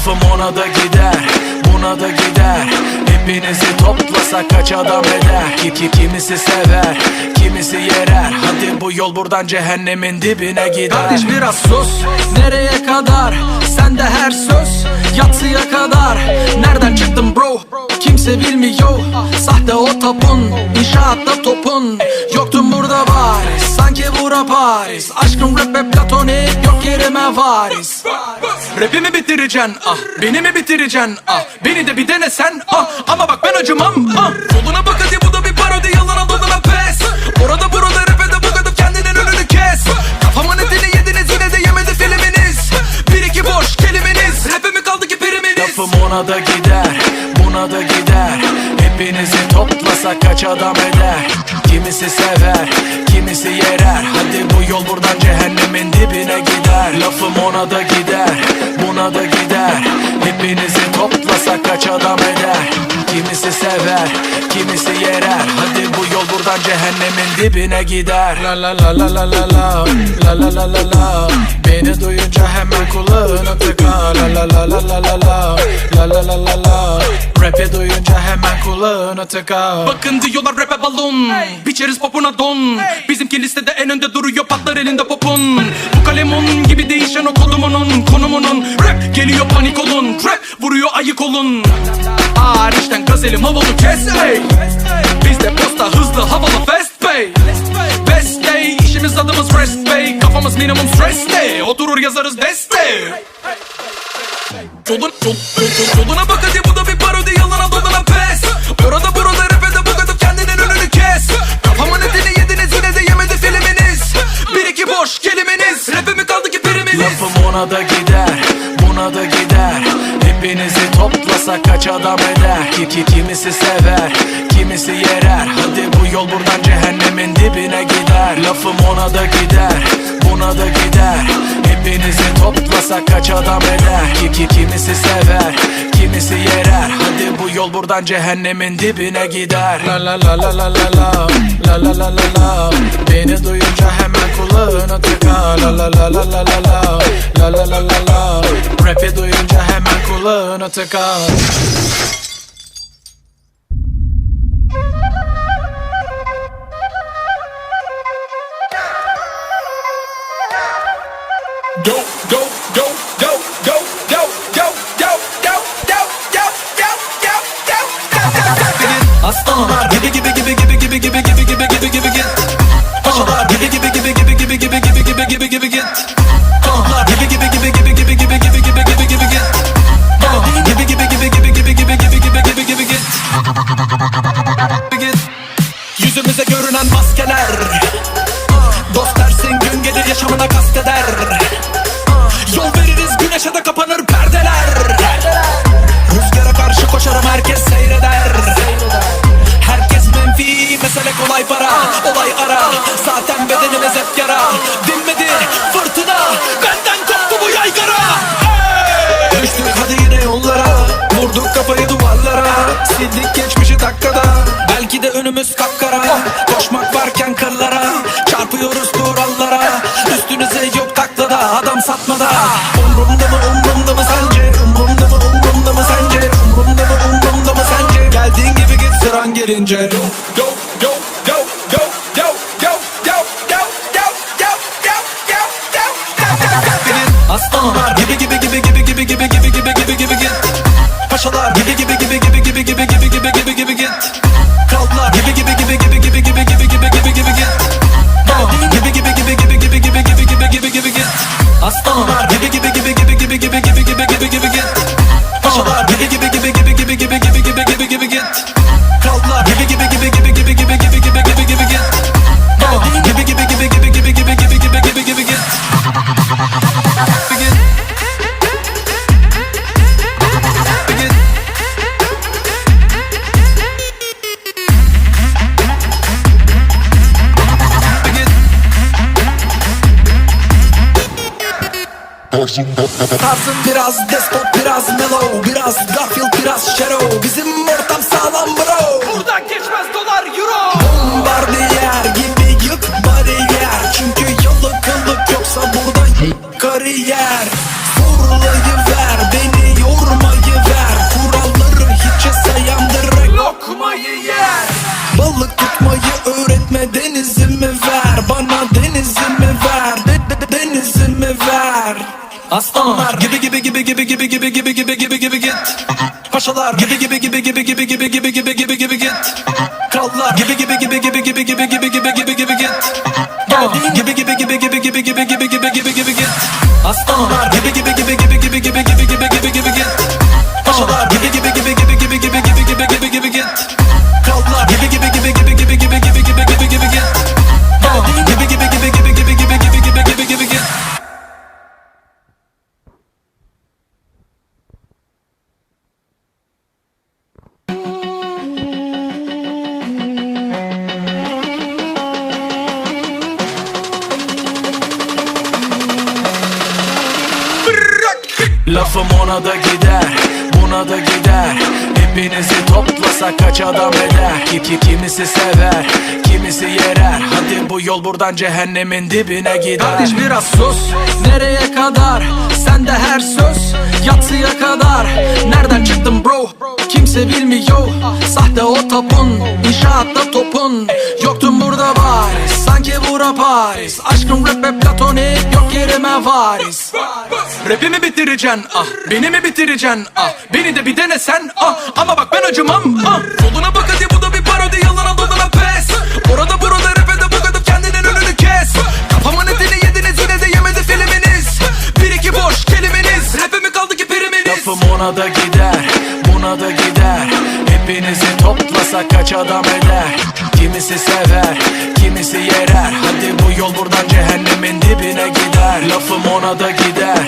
Lafım ona da gider buna da gider. Hepinizi toplasak kaç adam eder? Ki, ki Kimisi sever kimisi yerer. Hadi bu yol buradan cehennemin dibine gider. Kardeş biraz sus nereye kadar? Sende her söz yatsıya kadar. Nereden çıktın bro? Kimse bilmiyor. Sahte o tapun inşaatta topun. Yoktun burada bari sanki bura Paris. Aşkım rap ve platonik yok yerime varis Rapimi bitireceksin? Ah Beni mi bitireceksin? Ah Beni de bir dene sen. Ah Ama bak ben acımam. Ah Yoluna bak hadi bu da bir parodi. Yalana dolana pes. Orada burada rapede bu kadar kendinin önünü kes. Kafamın etini yediniz yine de yemedi filminiz Bir iki boş kelimeniz. Rapimi kaldı ki priminiz Lafım ona da gider Buna da gider. Hepinizi toplasak kaç adam eder? Kimisi sever kimisi yerer. Hadi bu yol buradan cehennemin dibine gider. Lafım ona da gider buna da gider Hepinizi toplasak kaç adam eder Kimisi sever kimisi yerer Hadi bu yol buradan cehennemin dibine gider La la la la la la la La la la la la Beni duyunca hemen kulağına tıka La la la la la la la La la la la la Rap'i duyunca kulağına tıka Bakın diyorlar rap'e balon. Biçeriz popuna don. Bizimki listede en önde duruyor patlar elinde popun Bu kalemun gibi değişen o kodumunun Konumunun Rap geliyor panik olun. Rap vuruyor ayık olun. Hariçten gazelim havalı kes ey Bizde posta hızlı havalı fast pay. Best day işimiz adımız rest pay. Kafamız minimum stress day. Oturur yazarız beste Yolun, yol, yol, yol- yoluna bak hadi bu da bir parodi. Yalana dolana pes. Orada burada rapede bu kadar kendinin önünü kes. Kafamın etini yediniz yine de yemedi filminiz Bir iki boş kelimeniz. Rapimi kaldı ki priminiz Lafım ona da gider buna da gider. Hepinizi toplasak kaç adam eder? Ki, ki Kimisi sever kimisi yerer. Hadi bu yol buradan cehennemin dibine gider. Lafım ona da gider buna da gider Hepinizi toplasak kaç adam eder ki, ki Kimisi sever kimisi yerer Hadi bu yol buradan cehennemin dibine gider La la la la la la la La la la la la Beni duyunca hemen kulağına tıka La la la la la la la La la la la la Rap'i duyunca hemen kulağına tıka Yüzümüze görünen maskeler. Dost dersin gün gelir yaşamına kasteder önümüz kapkara Koşmak varken kırlara Çarpıyoruz kurallara Üstünüze yok taklada Adam satmada Umrumda mı umrumda mı sence Umrumda mı umrumda mı sence Umrumda mı umrumda mı sence Geldiğin gibi git sıran gelince Go go go go go go go gibi gibi gibi gibi gibi gibi gibi gibi gibi gibi git Paşalar gibi gibi gibi gibi gibi gibi gibi gibi gibi gibi Tarzım biraz despot biraz mellow Biraz Garfield biraz Shadow. Bizim ortam sağlam bro Aslanlar gibi gibi gibi gibi gibi gibi gibi gibi gibi gibi git Paşalar gibi gibi gibi gibi gibi gibi gibi gibi gibi gibi git Krallar gibi gibi gibi gibi gibi gibi gibi gibi gibi gibi git gibi gibi gibi gibi gibi gibi gibi gibi gibi git Aslanlar gibi gibi gibi gibi gibi gibi gibi Lafım ona da gider Buna da gider. Hepinizi toplasa kaç adam eder? Ki, ki Kimisi sever Kimisi yerer. Hadi bu yol buradan cehennemin dibine gider. Kardeş biraz sus Nereye kadar? Sende her söz Yatsıya kadar. Nereden çıktın bro? Kimse bilmiyor. Sahte o tapun İnşaatta topun. Yoktun burada bariz Sanki bura Paris. Aşkın rap ve platonik Yerime varis. Rapimi bitireceksin? Ah Beni mi bitireceksin? Ah Beni de bir denesen. Ah Ama bak ben acımam. Ah Yoluna bak hadi bu da bir parodi. Yalana dolana pes. Orada burada rapede bu kadar kendinin önünü kes. Kafamın etini yediniz yine de yemedi filminiz Bir iki boş kelimeniz. Rapimi kaldı ki priminiz Lafım ona da gider Buna da gider. Hepinizi toplasa kaç adam eder Kimisi sever Kimisi yerer Hadi bu yol buradan cehennemin dibine gider Lafım ona da gider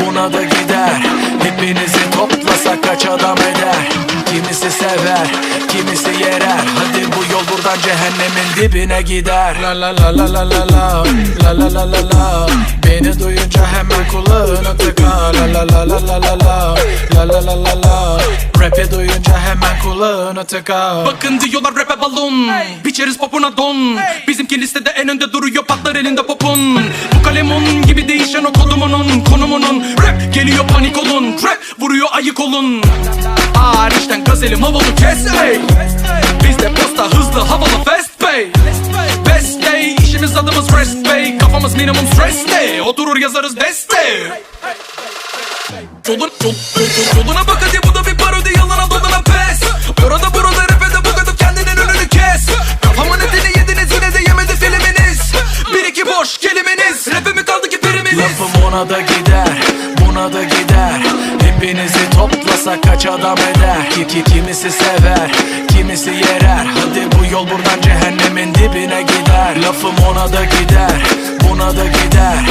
Buna da gider Hepinizi toplasa kaç adam eder Kimisi sever Kimisi yerer Hadi bu yol buradan cehennemin dibine gider La la la la la la la La la la la la Beni duyunca hemen kulağına tıka La la la la la la la La la la la la Rap'i duyunca hemen kulağına tıka Bakın diyorlar rap'e balon Biçeriz popuna don. Bizimki listede en önde duruyor patlar elinde popun. Bu kalemun gibi değişen o kodumunun Konumunun Rap geliyor panik olun. Rap vuruyor ayık olun. Hariçten gazelim havalı kes ey Bizde posta hızlı havalı fast pay. Best day işimiz adımız rest pay. Kafamız minimum stress day. Oturur yazarız beste Yolun, yol, yol, yol- yoluna bak hadi bu da bir parodi boş kelimeniz. Rapimi kaldı ki priminiz Lafım ona da gider Buna da gider. Hepinizi toplasa kaç adam eder? Ki, ki Kimisi sever Kimisi yerer. Hadi bu yol buradan cehennemin dibine gider. Lafım ona da gider Buna da gider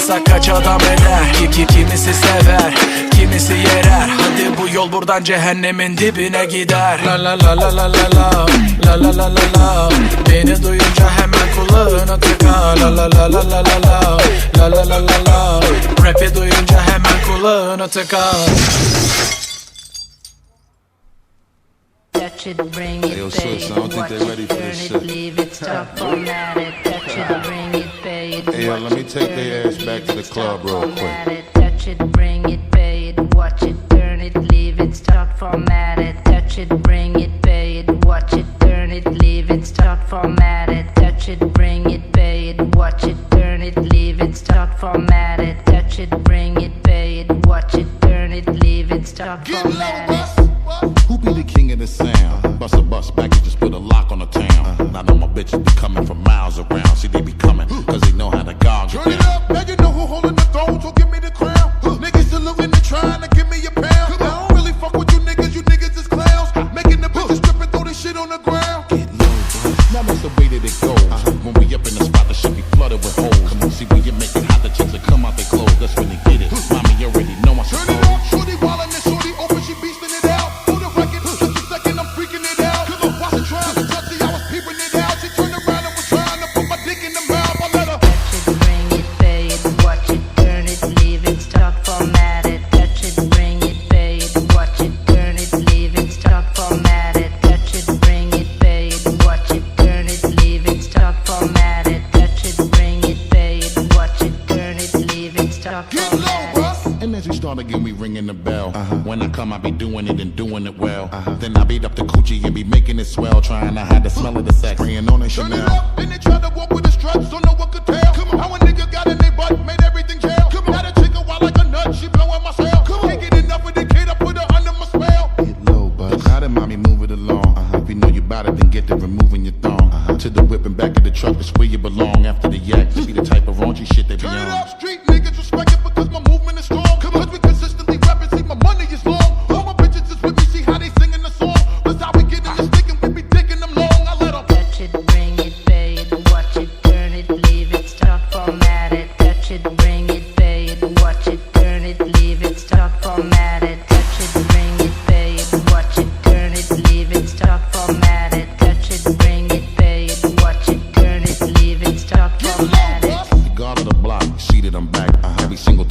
Toplasa kaç adam eder ki, ki Kimisi sever Kimisi yerer Hadi bu yol buradan cehennemin dibine gider La la la la la la la La la la la la Beni duyunca hemen kulağına tıka La la la la la la la La la la la la Rap'i duyunca hemen kulağına tıka Touch it, bring it, yo, watch it, turn it, leave it, stop, format it. Touch it, bring it, pay it, Hey, watch let me take turn their ass back to the club real quick. format it. Touch it, bring it, pay it, watch it, turn it, leave it, start, format it. Touch it, bring it, pay it, watch it, turn it, leave it, start, format it. Touch it, bring it, pay it, watch it, turn it, leave it, start, format it. Touch it, bring it, pay it, watch it, turn it, leave it, start, format it. Who be the king of the sound? Bust a bus back and just put a lock on the town. I know my bitches be coming from miles around. See, they be coming, come, I be doing it and doing it well. Uh-huh. Then I beat up the coochie and be making it swell, trying to hide the smell of the sex. Spraying on it Turn it up, then they try to walk with the struts, don't know what could tell. Come on. How a nigga got in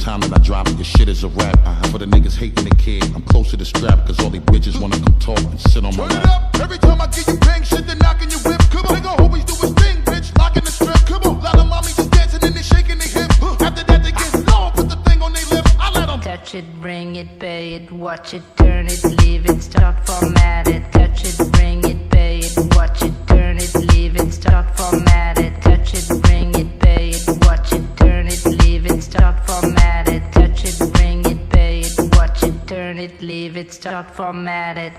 time that I drop it, your shit is a rap. Uh-huh. For the niggas hating the kid, I'm close to the strap, cause all these bitches wanna come talk and sit on my Turn it up every time I get you bang shit, then knocking your whip. Come on, nigga, always do his thing, bitch, locking the strip. Come on, lot of mommies just dancing and they shaking their hip. After that, they get low, put the thing on their lip. I let 'em Touch it, bring it, pay it, watch it, turn it, leave it, start, format it. Touch it, bring it, it,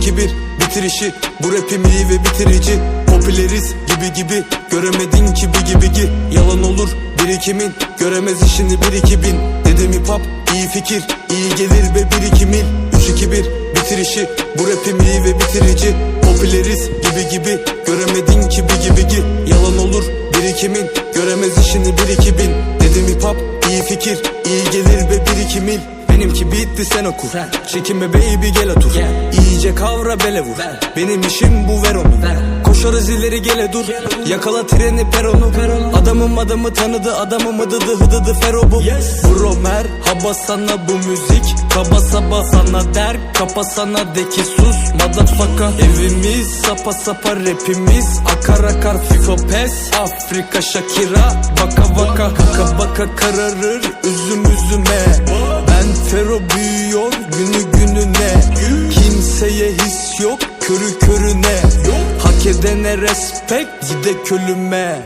iki, bir bitirişi Bu rapim iyi ve bitirici. Popüleriz gibi gibi Göremedin ki bir gibi gi Yalan olur birikimin Göremez işini bir iki bin. Dedim hip hop iyi fikir iyi gelir ve bir iki mil Üç, iki, bir bitirişi Bu rapim iyi ve bitirici. Popüleriz gibi gibi Göremedin ki bir gibi gi Yalan olur birikimin Göremez işini bir iki bin. Dedim hip hop iyi fikir iyi gelir ve bir iki mil Benimki bitti sen oku. Çekinme baby gel otur. İyice kavra bele vur. Benim işim bu ver onu. Koşarız ileri gele dur. Yakala treni peronu Adamım adamı tanıdı adamım ıdıdı hıdıdı fero bu. Bro merhaba sana bu müzik Kaba saba sana der Kapa sana de ki sus Motherfucker. Evimiz sapa sapa rapimiz Akar akar. FIFA pes Afrika Shakira Baka baka. Baka baka kararır üzüm üzüme. Ben Fero büyüyor günü gününe. Kimseye his yok körü körüne Hak edene Gide kölüme.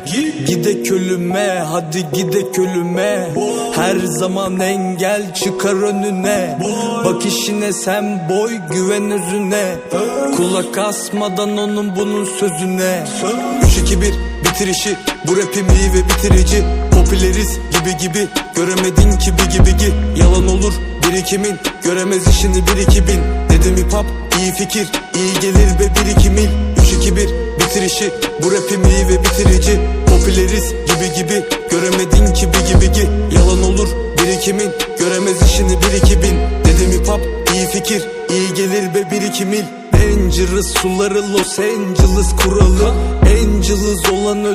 Gide kölüme. Hadi gide kölüme. Her zaman engel çıkar önüne. Bak işine sen boy güven özüne. Kulak asmadan onun bunun sözüne. 3-2-1 bitir işi. Bu rapim iyi ve bitirici. Popüleriz gibi gibi. Göremedin ki bir gibi ki Yalan olur birikimin. Göremez işini bir iki bin. Dedim hip hop iyi fikir. İyi gelir be birikimin 3-2-1 bitirişi. Bu rapim iyi ve bitirici. Popüleriz gibi gibi. Göremedin ki bir gibi ki. Yalan olur birikimin. Göremez işini bir iki bin. Dedim hip hop iyi fikir. İyi gelir be bir iki mil. Dangerous suları Los Angeles kuralı. Angeles olan ölü